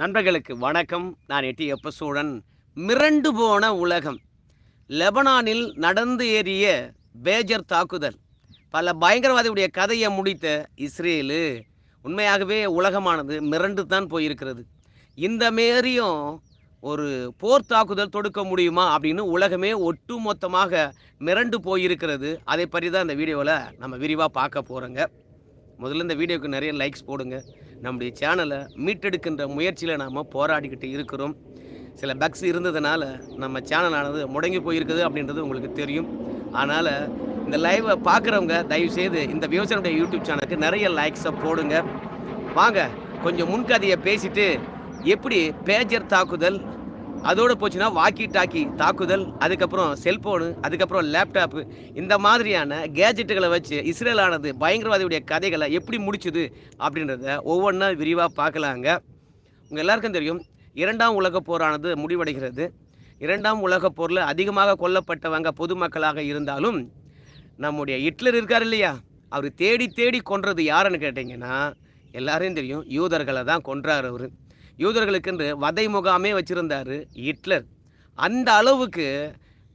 நண்பர்களுக்கு வணக்கம். நான் எட்டி எப்பசூழன் மிரண்டு போன உலகம். லெபனானில் நடந்து ஏறிய பேஜர் தாக்குதல். பல பயங்கரவாதியுடைய கதையை முடித்த இஸ்ரேலு உண்மையாகவே உலகமானது மிரண்டு தான் போயிருக்கிறது. இந்த மாரியும் ஒரு போர் தாக்குதல் தொடுக்க முடியுமா அப்படின்னு உலகமே ஒட்டுமொத்தமாக மிரண்டு போயிருக்கிறது. அதை பற்றி தான் இந்த வீடியோவில் நம்ம விரிவாக பார்க்க போகிறோங்க முதல்ல இந்த வீடியோவுக்கு நிறைய லைக்ஸ் போடுங்க. நம்முடைய சேனலை மீட்டெடுக்கின்ற முயற்சியில் நாம் போராடிக்கிட்டு இருக்கிறோம். சில பக்ஸ் இருந்ததுனால நம்ம சேனலானது முடங்கி போயிருக்குது அப்படின்றது உங்களுக்கு தெரியும். அதனால் இந்த லைவை பார்க்குறவங்க தயவுசெய்து இந்த விவசாயினுடைய யூடியூப் சேனலுக்கு நிறைய லைக்ஸை போடுங்க. வாங்க கொஞ்சம் முன்கதையை பேசிட்டு எப்படி பேஜர் தாக்குதல் அதோடு போச்சுன்னா வாக்கி டாக்கி தாக்குதல் அதுக்கப்புறம் செல்போனு அதுக்கப்புறம் லேப்டாப்பு இந்த மாதிரியான கேஜெட்டுகளை வச்சு இஸ்ரேலானது பயங்கரவாதியுடைய கதைகளை எப்படி முடிச்சுது அப்படின்றத ஒவ்வொன்றா விரிவாக பார்க்கலாங்க. உங்கள் எல்லாருக்கும் தெரியும் இரண்டாம் உலகப் போரானது முடிவடைகிறது. இரண்டாம் உலகப் போரில் அதிகமாக கொல்லப்பட்டவங்க பொதுமக்களாக இருந்தாலும் நம்முடைய ஹிட்லர் இருக்கார் இல்லையா? அவர் தேடி தேடி கொன்றது யாருன்னு கேட்டிங்கன்னா எல்லாரையும் தெரியும் யூதர்களை தான் கொன்றார் அவர். யூதர்களுக்கென்று வதை முகாமே வச்சுருந்தார் ஹிட்லர். அந்த அளவுக்கு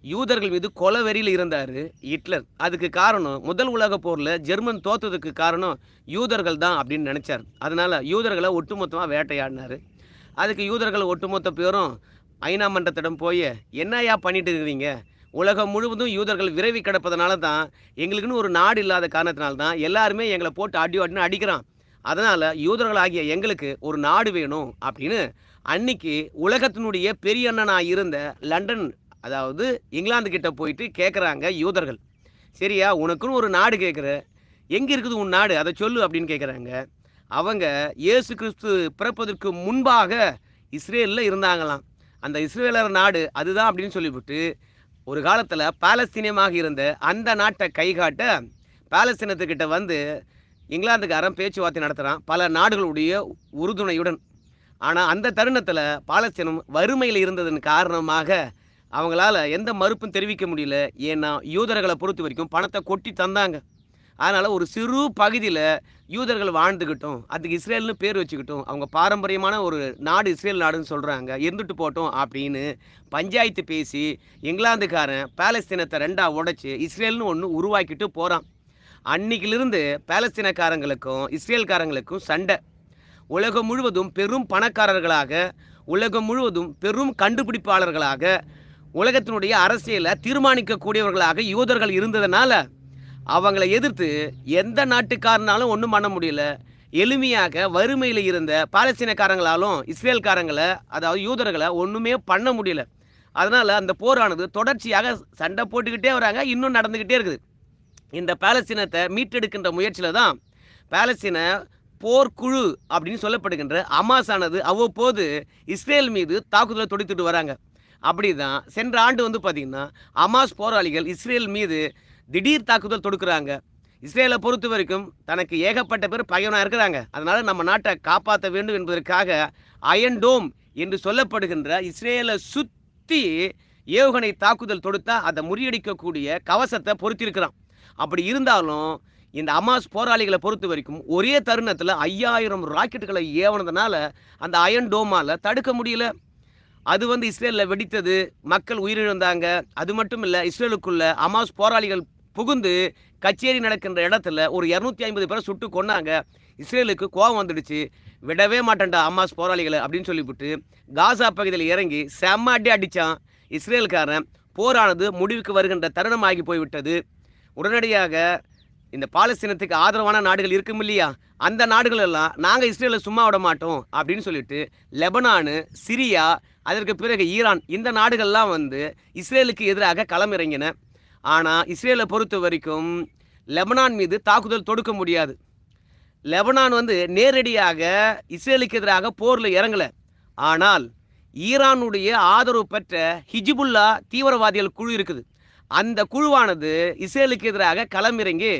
யூதர்கள் மீது கொலவெறியில் இருந்தார் ஹிட்லர். அதுக்கு காரணம் முதல் உலக போரில் ஜெர்மன் தோத்ததுக்கு காரணம் யூதர்கள் தான் அப்படின்னு நினச்சார். அதனால் யூதர்களை ஒட்டுமொத்தமாக வேட்டையாடினார். அதுக்கு யூதர்கள் ஒட்டுமொத்த பேரும் ஐநா மன்றத்திடம் போய் என்னையா பண்ணிட்டு இருக்கிறீங்க? உலகம் முழுவதும் யூதர்கள் விரைவி கிடப்பதனால தான் எங்களுக்குன்னு ஒரு நாடு இல்லாத காரணத்தினால தான் எல்லாருமே எங்களை போட்டு அடி அடின்னு அடிக்கிறான். அதனால் யூதர்களாகிய எங்களுக்கு ஒரு நாடு வேணும் அப்படின்னு அன்னைக்கு உலகத்தினுடைய பெரிய அண்ணனாக இருந்த லண்டன் அதாவது இங்கிலாந்து கிட்ட போயிட்டு கேட்குறாங்க யூதர்கள். சரியா? உனக்குன்னு ஒரு நாடு கேட்குற எங்கே இருக்குது உன் நாடு? அதை சொல்லு அப்படின்னு கேட்குறாங்க அவங்க இயேசு கிறிஸ்து பிறப்பதற்கு முன்பாக இஸ்ரேலில் இருந்தாங்களாம். அந்த இஸ்ரேலர் நாடு அதுதான் அப்படின்னு சொல்லிவிட்டு ஒரு காலத்தில் பாலஸ்தீனியமாக இருந்த அந்த நாட்டை கைகாட்ட பாலஸ்தீனத்துக்கிட்ட வந்து இங்கிலாந்துக்காரன் பேச்சுவார்த்தை நடத்துகிறான் பல நாடுகளுடைய உறுதுணையுடன். ஆனால் அந்த தருணத்தில் பாலஸ்தீனம் வறுமையில் இருந்ததன் காரணமாக அவங்களால எந்த மறுப்பும் தெரிவிக்க முடியல. ஏன்னா யூதர்களை பொறுத்த வரைக்கும் பணத்தை கொட்டி தந்தாங்க. அதனால் ஒரு சிறு பகுதியில் யூதர்கள் வாழ்ந்துக்கிட்டோம் அதுக்கு இஸ்ரேல்னு பேர் வச்சுக்கிட்டோம். அவங்க பாரம்பரியமான ஒரு நாடு இஸ்ரேல் நாடுன்னு சொல்கிறாங்க இருந்துட்டு போட்டோம் அப்படின்னு பஞ்சாயத்து பேசி இங்கிலாந்துக்காரன் பாலஸ்தீனத்தை ரெண்டாக உடைச்சி இஸ்ரேல்னு ஒன்று உருவாக்கிட்டு போகிறான் அன்னைக்கிலிருந்து பாலஸ்தீனக்காரங்களுக்கும் இஸ்ரேல்காரங்களுக்கும் சண்டை. உலகம் முழுவதும் பெரும் பணக்காரர்களாக உலகம் முழுவதும் பெரும் கண்டுபிடிப்பாளர்களாக உலகத்தினுடைய அரசியலை தீர்மானிக்கக்கூடியவர்களாக யூதர்கள் இருந்ததுனால அவங்கள எதிர்த்து எந்த நாட்டுக்காரனாலும் ஒன்றும் பண்ண முடியல. எளிமையாக வறுமையில் இருந்த பாலஸ்தீனக்காரங்களாலும் இஸ்ரேல்காரங்களை அதாவது யூதர்களை ஒன்றுமே பண்ண முடியல. அதனால் அந்த போரானது தொடர்ச்சியாக சண்டை போட்டுக்கிட்டே வராங்க இன்னும் நடந்துக்கிட்டே இருக்குது. இந்த பாலஸ்தீனத்தை மீட்டெடுக்கின்ற முயற்சியில் தான் பாலஸ்தீன போர்க்குழு அப்படின்னு சொல்லப்படுகின்ற அமாஸானது அவ்வப்போது இஸ்ரேல் மீது தாக்குதலை தொடுத்துட்டு வராங்க. அப்படி தான் சென்ற ஆண்டு வந்து பார்த்திங்கன்னா அமாஸ் போராளிகள் இஸ்ரேல் மீது திடீர் தாக்குதல் தொடுக்கிறாங்க. இஸ்ரேலை பொறுத்த வரைக்கும் தனக்கு ஏகப்பட்ட பேர் பகைவனாக இருக்கிறாங்க. அதனால் நம்ம நாட்டை காப்பாற்ற வேண்டும் என்பதற்காக அயன் டோம் என்று சொல்லப்படுகின்ற இஸ்ரேலை சுற்றி ஏவுகணை தாக்குதல் தொடுத்தா அதை முறியடிக்கக்கூடிய கவசத்தை பொறுத்திருக்கிறான். அப்படி இருந்தாலும் இந்த அமாஸ் போராளிகளை பொறுத்த வரைக்கும் ஒரே தருணத்தில் ஐயாயிரம் ராக்கெட்டுகளை ஏவனதுனால அந்த அயன் டோமால் தடுக்க முடியல. அது வந்து இஸ்ரேலில் வெடித்தது மக்கள் உயிரிழந்தாங்க. அது மட்டும் இல்லை இஸ்ரேலுக்குள்ள அமாஸ் போராளிகள் புகுந்து கச்சேரி நடக்கின்ற இடத்துல ஒரு இரநூத்தி ஐம்பது பேரை சுட்டு கொண்டாங்க இஸ்ரேலுக்கு கோபம் வந்துடுச்சு. விடவே மாட்டேன்டா அம்மாஸ் போராளிகளை அப்படின்னு சொல்லிவிட்டு காசா பகுதியில் இறங்கி செம்ம அடி அடித்தான் இஸ்ரேல்காரன். போரானது முடிவுக்கு வருகின்ற தருணமாகி போய்விட்டது. உடனடியாக இந்த பாலஸ்தீனத்துக்கு ஆதரவான நாடுகள் இருக்கும் இல்லையா? அந்த நாடுகள் எல்லாம் நாங்கள் இஸ்ரேலை சும்மா விட மாட்டோம் அப்படின்னு சொல்லிட்டு லெபனானு சிரியா அதற்கு பிறகு ஈரான் இந்த நாடுகள்லாம் வந்து இஸ்ரேலுக்கு எதிராக களமிறங்கின. ஆனால் இஸ்ரேலை பொறுத்த வரைக்கும் லெபனான் மீது தாக்குதல் தொடுக்க முடியாது. லெபனான் வந்து நேரடியாக இஸ்ரேலுக்கு எதிராக போரில் இறங்கலை. ஆனால் ஈரானுடைய ஆதரவு பெற்ற ஹிஜிபுல்லா தீவிரவாதிகள் குழு இருக்குது. அந்த குழுவானது இஸ்ரேலுக்கு எதிராக களமிறங்கி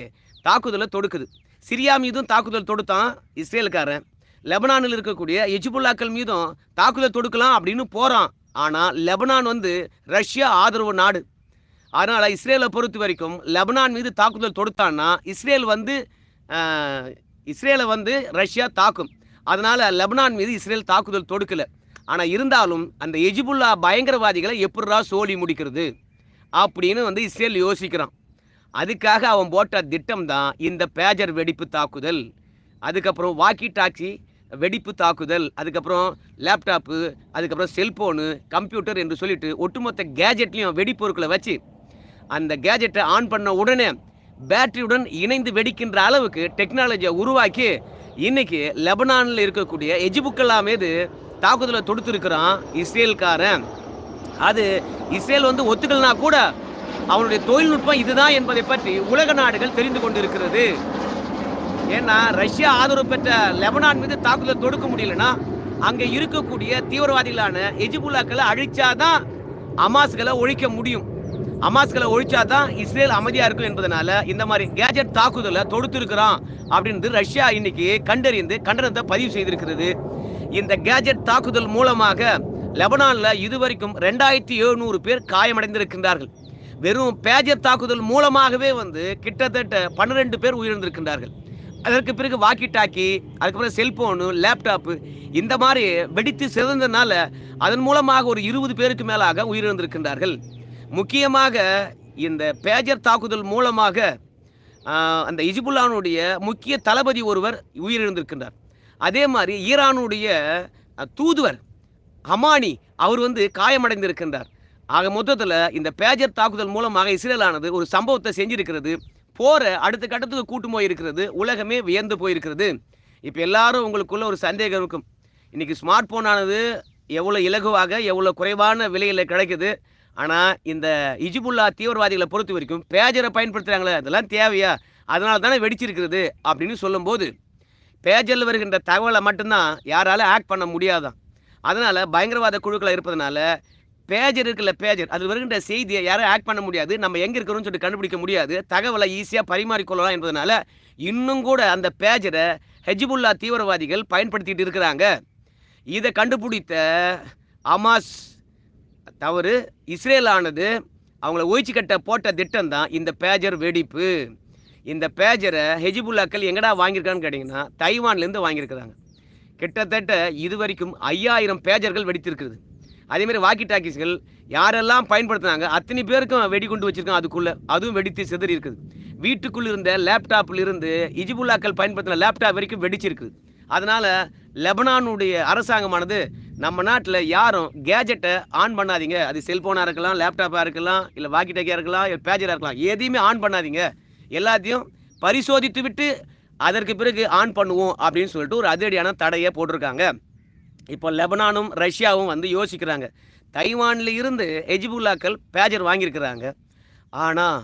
தாக்குதலை தொடுக்குது. சிரியா மீதும் தாக்குதல் தொடுத்தான் இஸ்ரேலுக்காரன். லெபனானில் இருக்கக்கூடிய எஜிபுல்லாக்கள் மீதும் தாக்குதல் தொடுக்கலாம் அப்படின்னு போகிறான் ஆனால் லெபனான் வந்து ரஷ்யா ஆதரவு நாடு. அதனால் இஸ்ரேலை பொறுத்த வரைக்கும் லெபனான் மீது தாக்குதல் தொடுத்தான்னா இஸ்ரேல் வந்து இஸ்ரேலை வந்து ரஷ்யா தாக்கும். அதனால் லெபனான் மீது இஸ்ரேல் தாக்குதல் தொடுக்கலை. ஆனால் இருந்தாலும் அந்த எஜிபுல்லா பயங்கரவாதிகளை எப்படிரா சோழி முடிக்கிறது? அப்படின்னு வந்து இஸ்ரேல் யோசிக்கிறான். அதுக்காக அவன் போட்ட திட்டம் தான் இந்த பேஜர் வெடிப்பு தாக்குதல். அதுக்கப்புறம் வாக்கி டாக்ஸி வெடிப்பு தாக்குதல் அதுக்கப்புறம் லேப்டாப்பு அதுக்கப்புறம் செல்ஃபோனு கம்ப்யூட்டர் என்று சொல்லிட்டு ஒட்டுமொத்த கேஜெட்லேயும் வெடிப்பொருட்களை வச்சு அந்த கேஜெட்டை ஆன் பண்ண உடனே பேட்டரியுடன் இணைந்து வெடிக்கின்ற அளவுக்கு டெக்னாலஜியை உருவாக்கி இன்னைக்கு லெபனானில் இருக்கக்கூடிய எஜிபுக்கெல்லாம் மீது தாக்குதலை தொடுத்துருக்கிறான் இஸ்ரேல்காரன். அது இஸ்ரேல் வந்து ஒத்துக்கலனா கூட அவனுடைய தொழில்நுட்பம் இதுதான் என்பதை பற்றி உலக நாடுகள் தெரிந்து கொண்டிருக்கிறது. ஏன்னா ரஷ்யா ஆதரவு பெற்ற லெபனான் மீது தாக்குதல் தொடுக்க முடியலன்னா அங்கே இருக்கக்கூடிய தீவிரவாதிகளான எஜிபுல்லாக்களை அழிச்சாதான் அமாஸ்களை ஒழிக்க முடியும். அமாஸ்களை ஒழிச்சாதான் இஸ்ரேல் அமைதியாக இருக்கும் என்பதனால இந்த மாதிரி கேஜெட் தாக்குதலை தொடுத்திருக்கிறான் அப்படின்றது ரஷ்யா இன்னைக்கு கண்டறிந்து கண்டனத்தை பதிவு செய்திருக்கிறது. இந்த கேஜெட் தாக்குதல் மூலமாக லெபனானில் இதுவரைக்கும் ரெண்டாயிரத்தி எழுநூறு பேர் காயமடைந்திருக்கின்றார்கள். வெறும் பேஜர் தாக்குதல் மூலமாகவே வந்து கிட்டத்தட்ட பன்னிரெண்டு பேர் உயிரிழந்திருக்கின்றார்கள். அதற்கு பிறகு வாக்கி டாக்கி அதுக்கப்புறம் செல்போனு லேப்டாப்பு இந்த மாதிரி வெடித்து சிறந்ததுனால அதன் மூலமாக ஒரு இருபது பேருக்கு மேலாக உயிரிழந்திருக்கின்றார்கள். முக்கியமாக இந்த பேஜர் தாக்குதல் மூலமாக அந்த இஜிபுல்லானுடைய முக்கிய தளபதி ஒருவர் உயிரிழந்திருக்கின்றார். அதே மாதிரி ஈரானுடைய தூதுவர் ஹமானி அவர் வந்து காயமடைந்திருக்கின்றார். ஆக மொத்தத்தில் இந்த பேஜர் தாக்குதல் மூலமாக இஸ்ரேலானது ஒரு சம்பவத்தை செஞ்சிருக்கிறது. போரை அடுத்த கட்டத்துக்கு கூட்டு போயிருக்கிறது. உலகமே வியந்து போயிருக்கிறது. இப்போ எல்லாரும் உங்களுக்குள்ள ஒரு சந்தேகம் இருக்கும். இன்னைக்கு ஸ்மார்ட் ஃபோனானது எவ்வளோ இலகுவாக எவ்வளோ குறைவான விலையில் கிடைக்குது. ஆனால் இந்த இஜிபுல்லா தீவிரவாதிகளை பொறுத்த வரைக்கும் பேஜரை பயன்படுத்துகிறாங்களே அதெல்லாம் தேவையா? அதனால தானே வெடிச்சிருக்கிறது அப்படின்னு சொல்லும்போது பேஜரில் வருகின்ற தகவலை மட்டும்தான் யாரால ஆக்ட் பண்ண முடியாதான். அதனால் பயங்கரவாத குழுக்களை இருப்பதனால பேஜர் இருக்குல்ல பேஜர் அது வருகின்ற செய்தியை யாரும் ஆக்ட் பண்ண முடியாது. நம்ம எங்கே இருக்கிறோம்னு சொல்லிட்டு கண்டுபிடிக்க முடியாது. தகவலை ஈஸியாக பரிமாறிக்கொள்ளலாம் என்பதனால இன்னும் கூட அந்த பேஜரை ஹெஜிபுல்லா தீவிரவாதிகள் பயன்படுத்திட்டு இருக்கிறாங்க. இதை கண்டுபிடித்த அமாஸ் தவறு இஸ்ரேலானது அவங்கள ஒழிச்சு கட்ட போட்ட திட்டம் தான் இந்த பேஜர் வெடிப்பு. இந்த பேஜரை ஹெஜிபுல்லாக்கள் எங்கடா வாங்கியிருக்கான்னு கேட்டிங்கன்னா தைவான்லேருந்து வாங்கியிருக்கிறாங்க. கிட்டத்தட்ட இது வரைக்கும் ஐயாயிரம் பேஜர்கள் வெடித்திருக்கிறது. அதேமாதிரி வாக்கி டாக்கிஸ்கள் யாரெல்லாம் பயன்படுத்துனாங்க அத்தனை பேருக்கும் வெடிகுண்டு வச்சுருக்கோம் அதுக்குள்ளே அதுவும் வெடித்து சிதறி இருக்குது. வீட்டுக்குள்ள இருந்த லேப்டாப்பில் இருந்து இஜிபுல்லாக்கள் பயன்படுத்தின லேப்டாப் வரைக்கும் வெடிச்சிருக்குது. அதனால் லெபனானுடைய அரசாங்கமானது நம்ம நாட்டில் யாரும் கேஜெட்டை ஆன் பண்ணாதீங்க. அது செல்ஃபோனாக இருக்கலாம் லேப்டாப்பாக இருக்கலாம் இல்லை வாக்கி டாக்கியாக இருக்கலாம் இல்லை பேஜராக இருக்கலாம். எதையுமே ஆன் பண்ணாதீங்க. எல்லாத்தையும் பரிசோதித்து விட்டு அதற்கு பிறகு ஆன் பண்ணுவோம் அப்படின்னு சொல்லிட்டு ஒரு அதிரடியான தடையை போட்டிருக்காங்க. இப்போ லெபனானும் ரஷ்யாவும் வந்து யோசிக்கிறாங்க. தைவானில் இருந்து எஜிபுல்லாக்கள் பேஜர் வாங்கியிருக்கிறாங்க. ஆனால்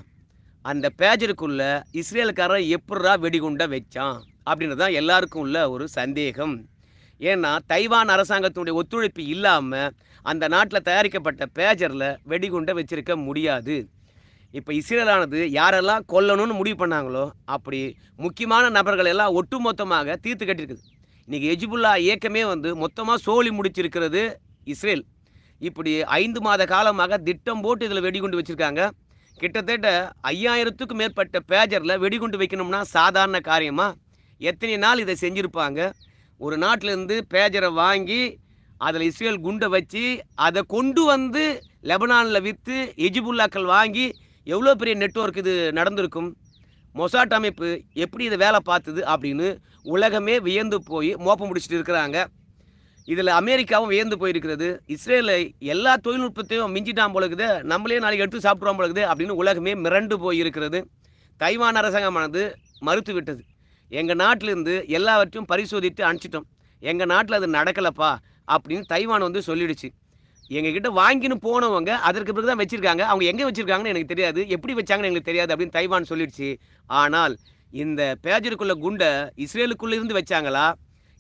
அந்த பேஜருக்குள்ள இஸ்ரேலுக்காரன் எப்படா வெடிகுண்டை வச்சான் அப்படின்றது தான் எல்லாருக்கும் உள்ள ஒரு சந்தேகம். ஏன்னா தைவான் அரசாங்கத்தினுடைய ஒத்துழைப்பு இல்லாமல் அந்த நாட்டில் தயாரிக்கப்பட்ட பேஜரில் வெடிகுண்டை வச்சிருக்க முடியாது. இப்போ இஸ்ரேலானது யாரெல்லாம் கொல்லணும்னு முடிவு பண்ணாங்களோ அப்படி முக்கியமான நபர்கள் எல்லாம் ஒட்டுமொத்தமாக தீர்த்து கட்டியிருக்குது. இன்றைக்கி எஜிபுல்லா இயக்கமே வந்து மொத்தமாக சோழி முடிச்சிருக்கிறது இஸ்ரேல். இப்படி ஐந்து மாத காலமாக திட்டம் போட்டு இதில் வெடிகுண்டு வச்சுருக்காங்க. கிட்டத்தட்ட ஐயாயிரத்துக்கும் மேற்பட்ட பேஜரில் வெடிகுண்டு வைக்கணும்னா சாதாரண காரியமாக எத்தனை நாள் இதை செஞ்சுருப்பாங்க? ஒரு நாட்டிலேருந்து பேஜரை வாங்கி அதில் இஸ்ரேல் குண்டை வச்சு அதை கொண்டு வந்து லெபனானில் விற்று எஜிபுல்லாக்கள் வாங்கி எவ்வளோ பெரிய நெட்வொர்க் இது நடந்திருக்கும்? மொசாட் அமைப்பு எப்படி இதை வேலை பார்த்தது அப்படின்னு உலகமே வியந்து போய் மோப்பம் முடிச்சுட்டு இருக்கிறாங்க. இதில் அமெரிக்காவும் வியந்து போயிருக்கிறது. இஸ்ரேலில் எல்லா தொழில்நுட்பத்தையும் மிஞ்சிட்டான் போல இருக்குது நம்மளே நாளைக்கு எடுத்து சாப்பிட்றோம் பொழுது அப்படின்னு உலகமே மிரண்டு போயிருக்கிறது. தைவான் அரசாங்கமானது மறுத்து விட்டது. எங்கள் நாட்டிலேருந்து எல்லாவற்றையும் பரிசோதித்து அனுப்பிச்சிட்டோம். எங்கள் நாட்டில் அது நடக்கலப்பா அப்படின்னு தைவான் வந்து சொல்லிடுச்சு. எங்ககிட்ட வாங்கின்னு போனவங்க அதற்கு பிறகு தான் வச்சுருக்காங்க. அவங்க எங்கே வச்சுருக்காங்கன்னு எனக்கு தெரியாது. எப்படி வச்சாங்கன்னு எனக்கு தெரியாது அப்படின்னு தைவான் சொல்லிடுச்சு. ஆனால் இந்த பேஜருக்குள்ள குண்டை இஸ்ரேலுக்குள்ளே இருந்து வச்சாங்களா?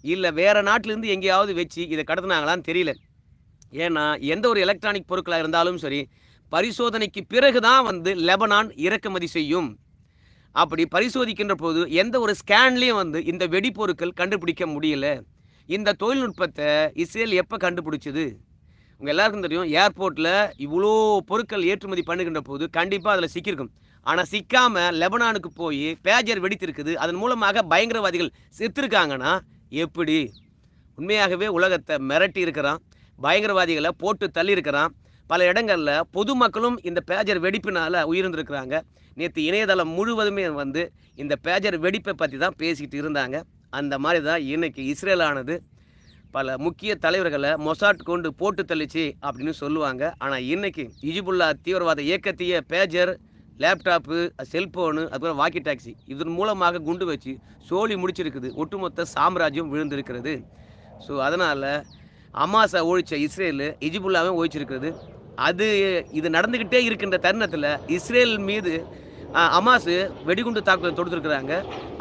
இல்லை வேறு நாட்டிலேருந்து எங்கேயாவது வச்சு இதை கடத்தினாங்களான்னு தெரியல. ஏன்னா எந்த ஒரு எலக்ட்ரானிக் பொருட்களாக இருந்தாலும் சரி பரிசோதனைக்கு பிறகு தான் வந்து லெபனான் இறக்குமதி செய்யும். அப்படி பரிசோதிக்கின்ற போது எந்த ஒரு ஸ்கேன்லேயும் வந்து இந்த வெடிப்பொருட்கள் கண்டுபிடிக்க முடியல. இந்த தொழில்நுட்பத்தை இஸ்ரேல் எப்போ கண்டுபிடிச்சது? உங்கள் எல்லாருக்கும் தெரியும் ஏர்போர்ட்டில் இவ்வளோ பொருட்கள் ஏற்றுமதி பண்ணுகின்ற போது கண்டிப்பாக அதில் சிக்கியிருக்கும். ஆனால் சிக்காமல் லெபனானுக்கு போய் பேஜர் வெடித்திருக்குது. அதன் மூலமாக பயங்கரவாதிகள் செத்துருக்காங்கன்னா எப்படி? உண்மையாகவே உலகத்தை மிரட்டி இருக்கிறான். பயங்கரவாதிகளை போட்டு தள்ளியிருக்கிறான் பல இடங்களில் பொதுமக்களும் இந்த பேஜர் வெடிப்பினால் உயிர்ந்திருக்கிறாங்க நேற்று இணையதளம் முழுவதுமே வந்து இந்த பேஜர் வெடிப்பை பற்றி தான் பேசிக்கிட்டு இருந்தாங்க. அந்த மாதிரி தான் இன்றைக்கி இஸ்ரேலானது. பல முக்கிய தலைவர்களை மொசாட் கொண்டு போட்டு தள்ளிச்சு அப்படின்னு சொல்லுவாங்க. ஆனால் இன்னைக்கு இஜிபுல்லா தீவிரவாத இயக்கத்தையே பேஜர் லேப்டாப்பு செல்ஃபோனு அதுக்கப்புறம் வாக்கி டாக்ஸி இதன் மூலமாக குண்டு வச்சு சோழி முடிச்சிருக்குது. ஒட்டுமொத்த சாம்ராஜ்யம் விழுந்திருக்கிறது. ஸோ அதனால் அமாசா ஒழிச்ச இஸ்ரேலு இஜிபுல்லாவும் ஒழிச்சிருக்கிறது. அது இது நடந்துக்கிட்டே இருக்கின்ற தருணத்தில் இஸ்ரேல் மீது அமாசு வெடிகுண்டு தாக்குதல் தொடுத்துருக்குறாங்க.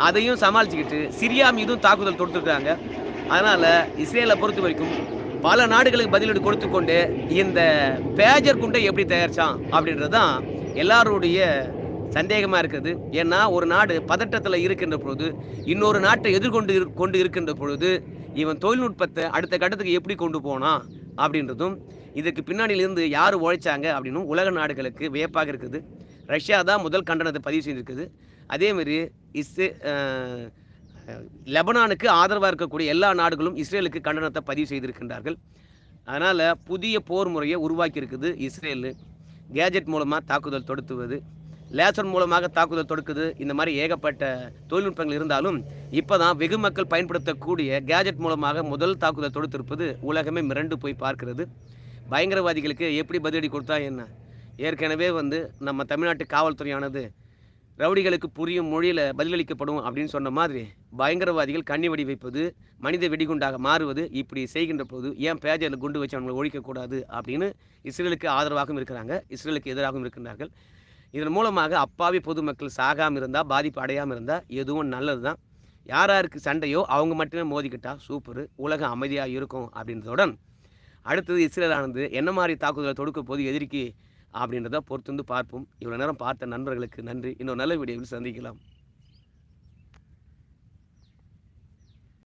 அதையும் சமாளிச்சுக்கிட்டு சிரியா மீதும் தாக்குதல் தொடுத்துருக்குறாங்க. அதனால் இஸ்ரேலை பொறுத்த வரைக்கும் பல நாடுகளுக்கு பதிலடி கொடுத்து கொண்டு இந்த பேஜர் குண்டை எப்படி தயாரிச்சான் அப்படின்றது தான் எல்லாருடைய சந்தேகமாக இருக்குது. ஏன்னா ஒரு நாடு பதட்டத்தில் இருக்கின்ற பொழுது இன்னொரு நாட்டை எதிர்கொண்டு கொண்டு இருக்கின்ற பொழுது இவன் தொழில்நுட்பத்தை அடுத்த கட்டத்துக்கு எப்படி கொண்டு போனான் அப்படின்றதும் இதுக்கு பின்னாடியிலிருந்து யார் உழைச்சாங்க அப்படின்னும் உலக நாடுகளுக்கு வியப்பாக இருக்குது. ரஷ்யா தான் முதல் கண்டனத்தை பதிவு செய்திருக்குது. அதேமாரி இஸ்ரே லெபனானுக்கு ஆதரவாக இருக்கக்கூடிய எல்லா நாடுகளும் இஸ்ரேலுக்கு கண்டனத்தை பதிவு செய்திருக்கின்றார்கள். அதனால் புதிய போர் முறையை உருவாக்கி இருக்குது இஸ்ரேலு. கேஜெட் மூலமாக தாக்குதல் தொடுத்துவது லேசர் மூலமாக தாக்குதல் தொடுக்குது இந்த மாதிரி ஏகப்பட்ட தொழில்நுட்பங்கள் இருந்தாலும் இப்போ தான் வெகு மக்கள் பயன்படுத்தக்கூடிய கேஜெட் மூலமாக முதல் தாக்குதல் தொடுத்திருப்பது உலகமே மிரண்டு போய் பார்க்கிறது. பயங்கரவாதிகளுக்கு எப்படி பதிலடி கொடுத்தா என்ன? ஏற்கனவே வந்து நம்ம தமிழ்நாட்டு காவல்துறையானது ரவுடிகளுக்கு புரியும் மொழியில் பதிலளிக்கப்படும் அப்படின்னு சொன்ன மாதிரி பயங்கரவாதிகள் கண்ணி வெடி வைப்பது மனித வெடிகுண்டாக மாறுவது இப்படி செய்கின்ற போது ஏன் பேஜரில் குண்டு வச்சு அவங்களை ஒழிக்கக்கூடாது அப்படின்னு இஸ்ரேலுக்கு ஆதரவாகவும் இருக்கிறாங்க. இஸ்ரேலுக்கு எதிராகவும் இருக்கின்றார்கள். இதன் மூலமாக அப்பாவி பொதுமக்கள் சாகாமல் இருந்தால் பாதிப்பு அடையாமல் இருந்தால் எதுவும் நல்லது தான் யார் யாருக்கு சண்டையோ அவங்க மட்டுமே மோதிக்கிட்டால் சூப்பரு உலகம் அமைதியாக இருக்கும் அப்படின்றதுடன் அடுத்தது இஸ்ரேலானது என்ன மாதிரி தாக்குதலை தொடுக்க போது எதிரிக்கு அப்படின்றத பொறுத்து வந்து பார்ப்போம். இவ்வளோ நேரம் பார்த்த நண்பர்களுக்கு நன்றி. இன்னொரு நல்ல வீடியோவில் சந்திக்கலாம்.